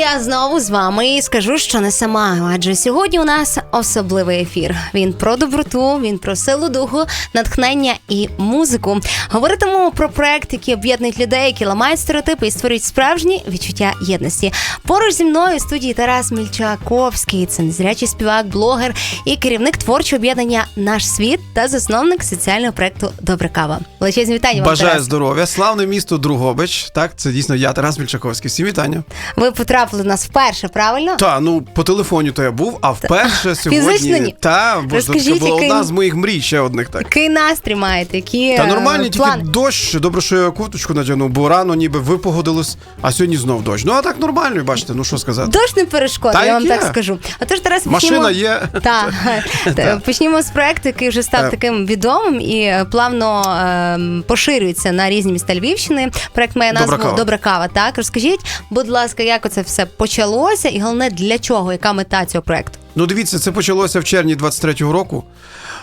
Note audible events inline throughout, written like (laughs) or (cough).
я знову з вами і скажу, що не сама. Адже сьогодні у нас особливий ефір. Він про доброту, він про силу духу, натхнення і музику. Говоритимемо про проект, який об'єднують людей, які ламають стереотипи і створюють справжні відчуття єдності. Поруч зі мною в студії Тарас Мільчаковський, це незрячий співак, блогер і керівник творчого об'єднання Наш світ та засновник соціального проекту Добра кава. Величезні вітання вам Бажаю Тарас. здоров'я, славне місто Другобич. Так, це дійсно я, Тарас Мільчаковський. Всім вітання. Ви потрапили до нас вперше, правильно? Та ну по телефоні то я був, а вперше Фізично сьогодні ні. та бо Розкажіть, це була який- одна з моїх мрій ще одних. Так Який настрій маєте? Які та е, нормальні, тільки плани? дощ. Добре, що я курточку надягнув, бо рано ніби ви погодились, а сьогодні знов дощ. Ну а так нормально, бачите, ну що сказати. Дощ не перешкода, Та я вам яке? так скажу. А тож Тарас Машина почнімо... є. (laughs) Так. Так. (laughs) почнімо з проекту, який вже став Е. таким відомим і е, плавно ем, поширюється на різні міста Львівщини. Проект має Добра назву кава. Добра кава. Так розкажіть, будь ласка, як оце все почалося, і головне для чого, яка мета цього проекту? Ну, дивіться, це почалося в червні 23-го року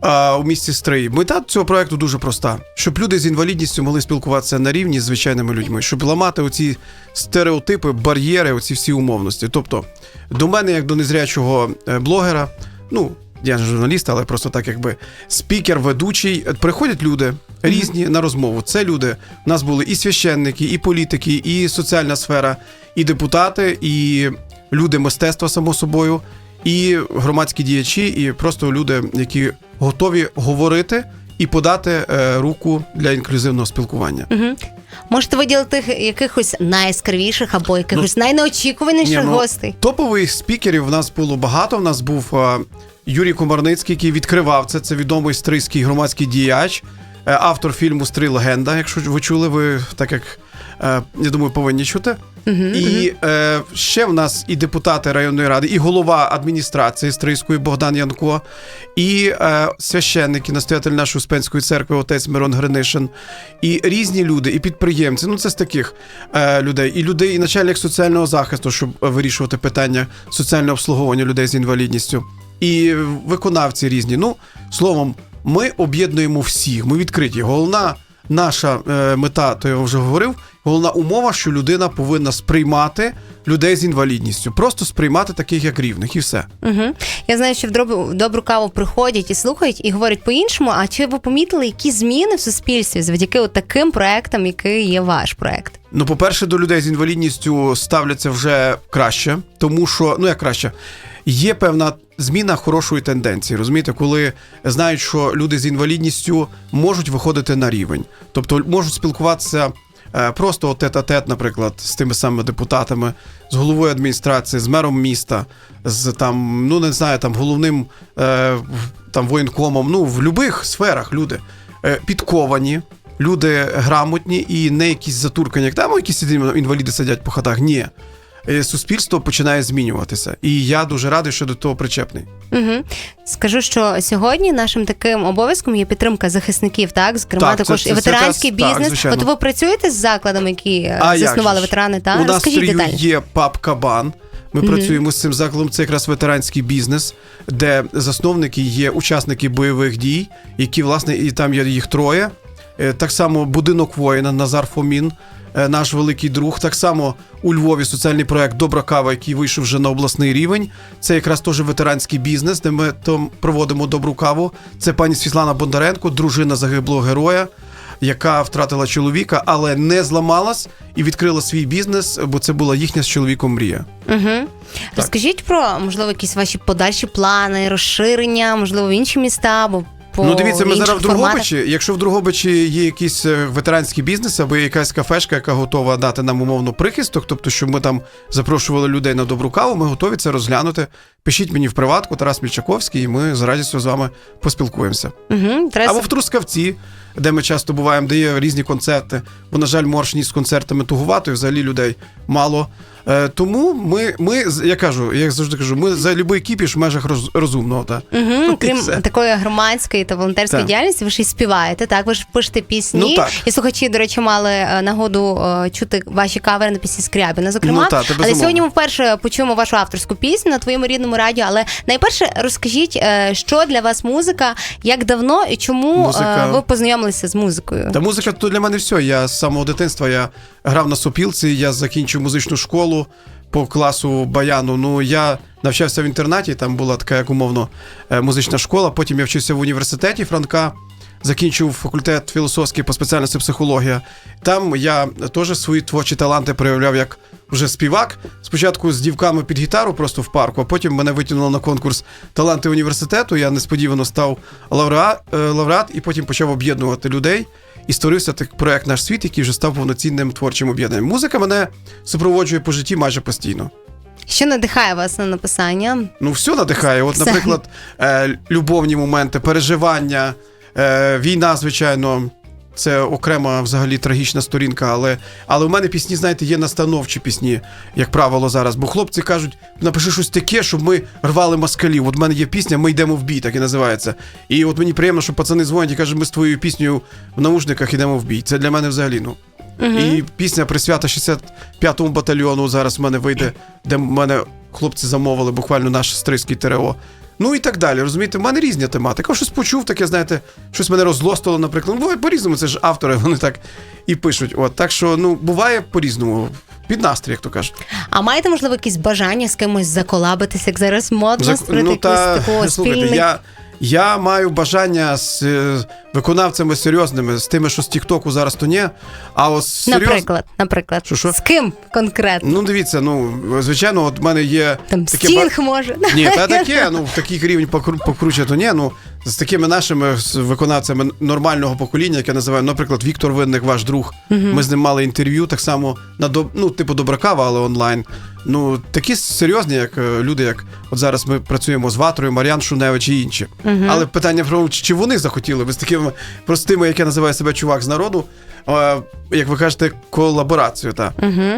а, у місті Стрий. Мета цього проекту дуже проста: щоб люди з інвалідністю могли спілкуватися на рівні з звичайними людьми, щоб ламати оці стереотипи, бар'єри, оці всі умовності. Тобто, до мене, як до незрячого е, блогера, ну. Я не журналіст, але просто так, якби спікер, ведучий. Приходять люди різні на розмову. Це люди. У нас були і священники, і політики, і соціальна сфера, і депутати, і люди мистецтва, само собою, і громадські діячі, і просто люди, які готові говорити і подати е, руку для інклюзивного спілкування. Угу. Можете виділити якихось найяскравіших або якихось найнеочікуваніших Ні, ну, гостей? Топових спікерів в нас було багато. В нас був е, Юрій Комарницький, який відкривав це. Це відомий стрийський громадський діяч, е, автор фільму Стрий легенда. Якщо ви чули, ви так як е, я думаю, повинні чути. і е, ще в нас і депутати районної ради, і голова адміністрації Стрийської Богдан Янко, і е, священники, настоятель нашої Успенської церкви, отець Мирон Гринишин, і різні люди, і підприємці. Ну, це з таких е, людей, і людей, і начальник соціального захисту, щоб вирішувати питання соціального обслуговування людей з інвалідністю, і виконавці різні. Ну, словом, ми об'єднуємо всіх. Ми відкриті. Головна наша е, мета, то я вже говорив. Головна умова, що людина повинна сприймати людей з інвалідністю, просто сприймати таких як рівних, і все. Угу. Я знаю, що в добру, добру каву приходять і слухають і говорять по-іншому. А чи ви помітили які зміни в суспільстві завдяки от таким проектам, який є ваш проект? Ну, по-перше, до людей з інвалідністю ставляться вже краще, тому що, ну як краще, є певна зміна хорошої тенденції. Розумієте, коли знають, що люди з інвалідністю можуть виходити на рівень, тобто можуть спілкуватися. е, Просто от тет-а-тет, наприклад, з тими самими депутатами, з головою адміністрації, з мером міста, з там, ну не знаю, там головним е, там воєнкомом. Ну, в будь-яких сферах люди е, підковані, люди грамотні і не якісь затуркані, як там якісь інваліди сидять по хатах. Ні. Е, Суспільство починає змінюватися. І я дуже радий, що до того причепний. Угу. Скажу, що сьогодні нашим таким обов'язком є підтримка захисників, так зокрема Так, також це- і ветеранський так, бізнес. звичайно. От ви працюєте з закладами, які е, А заснували ветерани? Та У нас розкажіть деталі. є паб Кабан. Ми працюємо з цим закладом. Це якраз ветеранський бізнес, де засновники є учасники бойових дій, які, власне, і там є їх троє. Е, Так само будинок воїна Назар Фомін, е, наш великий друг. Так само у Львові соціальний проект Добра кава, який вийшов вже на обласний рівень. Це якраз теж ветеранський бізнес, де ми там проводимо добру каву. Це пані Світлана Бондаренко, дружина загиблого героя яка втратила чоловіка, але не зламалась і відкрила свій бізнес, бо це була їхня з чоловіком мрія. Угу. Розкажіть про можливо якісь ваші подальші плани, розширення, можливо, в інші міста або по ну, дивіться, ми зараз в форматах. Другобичі. Якщо в Другобичі є якийсь е, ветеранський бізнес або якась кафешка, яка готова дати нам умовно прихисток, тобто, щоб ми там запрошували людей на добру каву, ми готові це розглянути. Пишіть мені в приватку Тарас Мільчаковський, і ми з радістю з вами поспілкуємося. Угу. Або в Трускавці, де ми часто буваємо, де є різні концерти. Бо, на жаль, моршні з концертами тугувато, і взагалі людей мало. Е, тому ми, ми, я кажу, я завжди кажу, ми за будь-який кіпіш в межах роз, розумного. Та. Угу, (laughs) крім все. такої громадської та волонтерської Так. діяльності, ви ще й співаєте. Так, ви ж пишете пісні. Ну, так. І слухачі, до речі, мали е, нагоду е, чути ваші кавери на пісні Скрябіна. Зокрема, Ну, так, та але сьогодні ми вперше почуємо вашу авторську пісню на твоєму рідному радіо. Але найперше розкажіть, що для вас музика, як давно і чому Музика- ви познайомилися з музикою? Та музика то для мене все. Я з самого дитинства я грав на сопілці, я закінчив музичну школу. По класу баяну. Ну я навчався в інтернаті, там була така як умовно е, музична школа. Потім я вчився в університеті Франка. Закінчив факультет філософський по спеціальності психологія. Там я теж свої творчі таланти проявляв як вже співак. Спочатку з дівками під гітару просто в парку, а потім мене витягнуло на конкурс таланти університету. Я несподівано став лауреат, лауреат і потім почав об'єднувати людей. І створився так проект наш світ, який вже став повноцінним творчим об'єднанням. Музика мене супроводжує по житті майже постійно. Що надихає вас на написання? Ну, все надихає. От, наприклад, е, любовні моменти, переживання, е, війна, звичайно. Це окрема взагалі трагічна сторінка, але, але у мене пісні, знаєте, є настановчі пісні, як правило, зараз. Бо хлопці кажуть, напиши щось таке, щоб ми рвали москалів. От в мене є пісня, ми йдемо в бій, так і називається. І от мені приємно, що пацани дзвонять і кажуть, ми з твоєю піснею в наушниках йдемо в бій. Це для мене взагалі, ну. І пісня присвята 65-му батальйону зараз в мене вийде, де в мене хлопці замовили буквально наш стрийський ТРО. Ну і так далі. Розумієте, в мене різні тематики. Щось почув, таке, знаєте, щось мене розлостило, наприклад. Ну, буває по-різному, це ж автори, (laughs) вони так і пишуть. От, так що, ну, буває по-різному. Під настрій, як то кажуть. А маєте, можливо, якісь бажання з кимось заколабитися, як зараз модно Зак- Ну, та... слухайте, я, я маю бажання з е, виконавцями серйозними, з тими, що з Тіктоку зараз то ні. А ось серйоз... Наприклад, наприклад, Що, що? з ким конкретно? Ну, дивіться, ну, звичайно, от в мене є Там таке стінг може. Ні, та таке, ну в таких рівень покру- покруче, то ні. Ну з такими нашими виконавцями нормального покоління, яке називаю, наприклад, Віктор Винник, ваш друг. Ми з ним мали інтерв'ю, так само на ну, типу Добракава, але онлайн. Ну такі серйозні, як е, люди, як от зараз ми працюємо з Ватрою, Мар'ян Шуневич і інші. Але питання в тому, чи вони захотіли би з такими простими, як я називаю себе чувак з народу. Е, Як ви кажете, колаборацію, та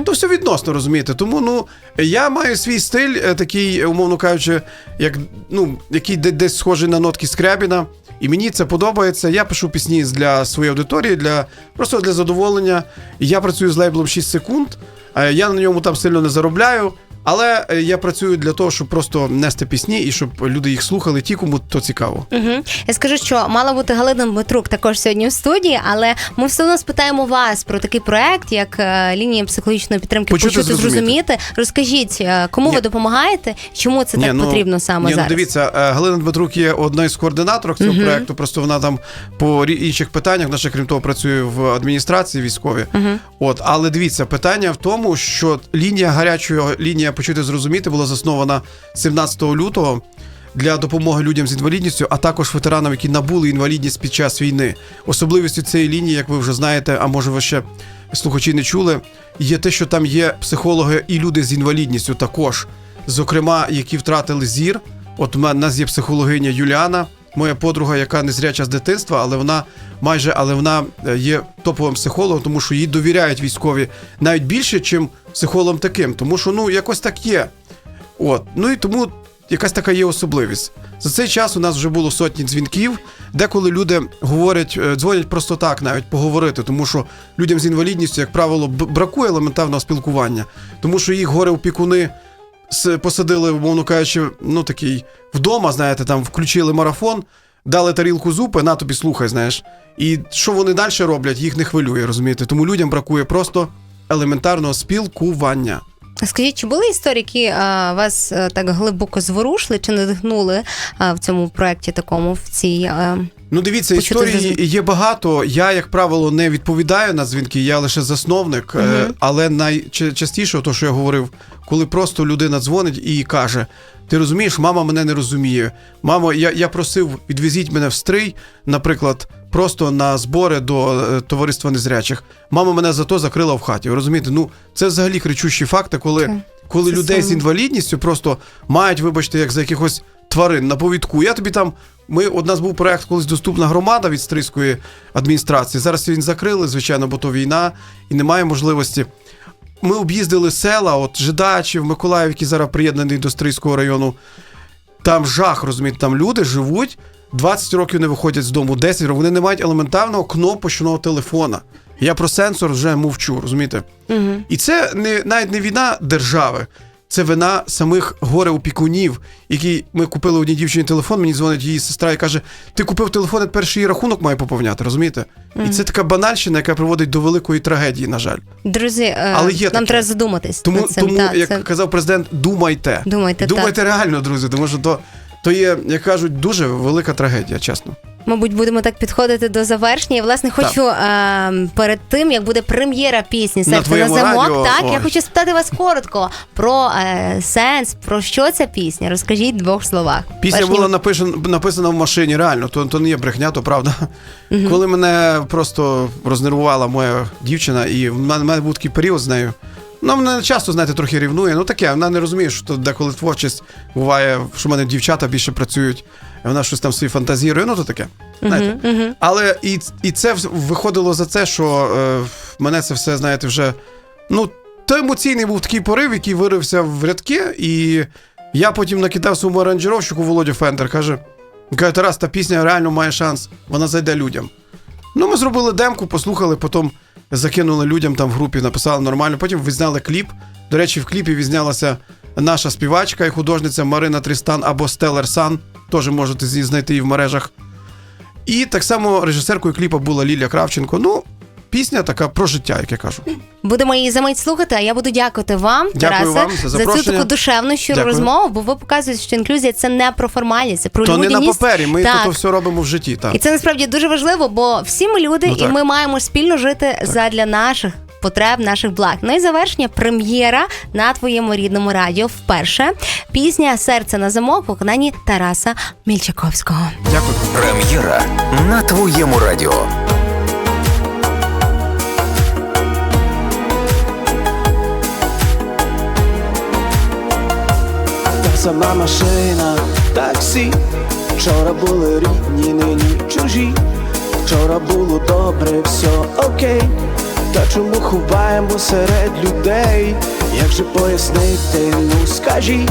то все відносно розумієте. Тому ну я маю свій стиль, е, такий, умовно кажучи, як ну який десь схожий на нотки Скрябіна. І мені це подобається. Я пишу пісні для своєї аудиторії, для просто для задоволення. І Я працюю з лейблом 6 секунд. Е, Я на ньому там сильно не заробляю. Але е, я працюю для того, щоб просто нести пісні і щоб люди їх слухали, ті, кому то цікаво. Угу. Я скажу, що мала бути Галина Дмитрук також сьогодні в студії, але ми все одно спитаємо вас про такий проект, як е, лінія психологічної підтримки Почути, почути, зрозуміти. зрозуміти. Розкажіть, е, кому Ні. ви допомагаєте? Чому це Ні, так ну, потрібно саме ні, зараз? Ну, дивіться, Галина Дмитрук є одною з координаторок цього Мгм. проекту. Просто вона там по інших питаннях, ще крім того, працює в адміністрації військовій. От, але дивіться, питання в тому, що лінія гарячої лінія почути зрозуміти була заснована 17 лютого. Для допомоги людям з інвалідністю, а також ветеранам, які набули інвалідність під час війни. Особливістю цієї лінії, як ви вже знаєте, а може ви ще слухачі не чули, є те, що там є психологи і люди з інвалідністю також, зокрема, які втратили зір. От у нас є психологиня Юліана, моя подруга, яка не зряча з дитинства, але вона майже але вона е, є топовим психологом, тому що їй довіряють військові навіть більше, чим психологам таким, тому що ну якось так є. От, ну і тому якась така є особливість. За цей час у нас вже було сотні дзвінків, деколи люди говорять, е, дзвонять просто так, навіть поговорити, тому що людям з інвалідністю, як правило, бракує елементарного спілкування, тому що їх горе опікуни посадили, умовно кажучи, ну такий вдома, знаєте, там включили марафон, дали тарілку зупи, на тобі слухай, знаєш. І що вони далі роблять, їх не хвилює, розумієте? Тому людям бракує просто елементарного спілкування. Скажіть, чи були історії, які а, вас а, так глибоко зворушили чи надихнули а, в цьому проєкті такому, в цій а, Ну, дивіться, Почути історії зрозуміти. є багато. Я, як правило, не відповідаю на дзвінки, я лише засновник. е, Але найчастіше, то, що я говорив, коли просто людина дзвонить і каже: Ти розумієш, мама мене не розуміє. Мамо, я, я просив, відвезіть мене в стрий, наприклад, просто на збори до е, товариства незрячих. Мама мене зато закрила в хаті. Ви розумієте? Ну, це взагалі кричущі факти, коли, коли Це людей з інвалідністю просто мають, вибачте, як за якихось тварин на повідку. Я тобі там. Ми у нас був проект колись доступна громада від Стрийської адміністрації. Зараз він закрили, звичайно, бо то війна і немає можливості. Ми об'їздили села, от Жидачів, Миколаїв, який зараз приєднаний до Стрийського району. Там жах, розумієте, там люди живуть, 20 років не виходять з дому, 10 років. Вони не мають елементарного кнопочного телефона. Я про сенсор вже мовчу, розумієте? угу. І це не навіть не війна держави. це вина самих горе-опікунів, які ми купили одній дівчині телефон, мені дзвонить її сестра і каже: Ти купив телефон, а перший її рахунок має поповняти, розумієте? І це така банальщина, яка приводить до великої трагедії, на жаль. Друзі, е, Але є нам таке. треба задуматись. Тому, над цим. тому Та, як це- казав президент, думайте. Думайте, думайте реально, друзі, тому що то, то є, як кажуть, дуже велика трагедія, чесно. Мабуть, будемо так підходити до завершення. І, власне, хочу е, перед тим, як буде прем'єра пісні Серце на твоєму замок. радіо, Так, я хочу спитати вас коротко про е, сенс, про що ця пісня. Розкажіть в двох словах. Пісня Перш була ніж- напишена, написана в машині, реально, то, то не є брехня, то правда. Коли мене просто рознервувала моя дівчина, і в мене, в мене був такий період з нею. Ну, мене часто, знаєте, трохи рівнує. Ну таке, вона не розуміє, що деколи творчість буває, що в мене дівчата більше працюють, і вона щось там свої фантазірує, ну то таке. Знаєте. Мгм, мгм. Але і, і це виходило за це, що е, мене це все, знаєте, вже. Ну, то емоційний був такий порив, який вирився в рядки, і я потім накидав своєму аранжировщику Володю Фендер, каже: каже, Тарас, та пісня реально має шанс, вона зайде людям. Ну, ми зробили демку, послухали, потім закинули людям там в групі, написали нормально. Потім відзняли кліп. До речі, в кліпі відзнялася наша співачка і художниця Марина Трістан або Стеллер Сан. Теж можете знайти її в мережах. І так само режисеркою кліпа була Лілія Кравченко. Ну, пісня така про життя, як я кажу. Будемо її за мить слухати, а я буду дякувати вам, Дякую Тарасе, вам за цю таку душевну щиру Дякую. розмову, бо ви показуєте, що інклюзія це не про формальність, це про То не на папері, ми Так. то, то все робимо в житті. Так. І це насправді дуже важливо, бо всі ми люди, Ну, і ми маємо спільно жити задля наших. Потреб наших благ. Ну і завершення прем'єра на твоєму рідному радіо. Вперше пісня Серце на замок виконанні Тараса Мільчаковського. Дякую. Прем'єра на твоєму радіо. Сама машина, таксі. Вчора були рідні, нині чужі. Вчора було добре, все окей. Та чому ховаємо серед людей? Як же пояснити, ну скажіть,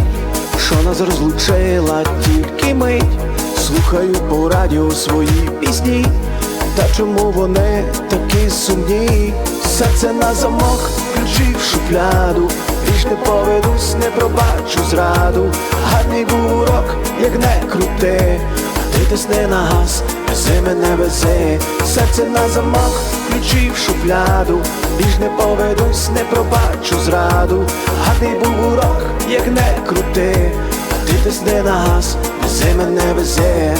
що нас розлучила тільки мить. Слухаю по радіо свої пісні. Та чому вони такі сумні? Серце на замок, ключі в шухляду. Ріж не поведусь, не пробачу зраду. Гарний був урок, як не крути. Ти тисни на газ, вези мене вези. Серце на замок, ключі в шухляду. Ріж не поведусь, не пробачу зраду. Гарний був урок, як не крути. Ти тисни на газ, вези мене вези.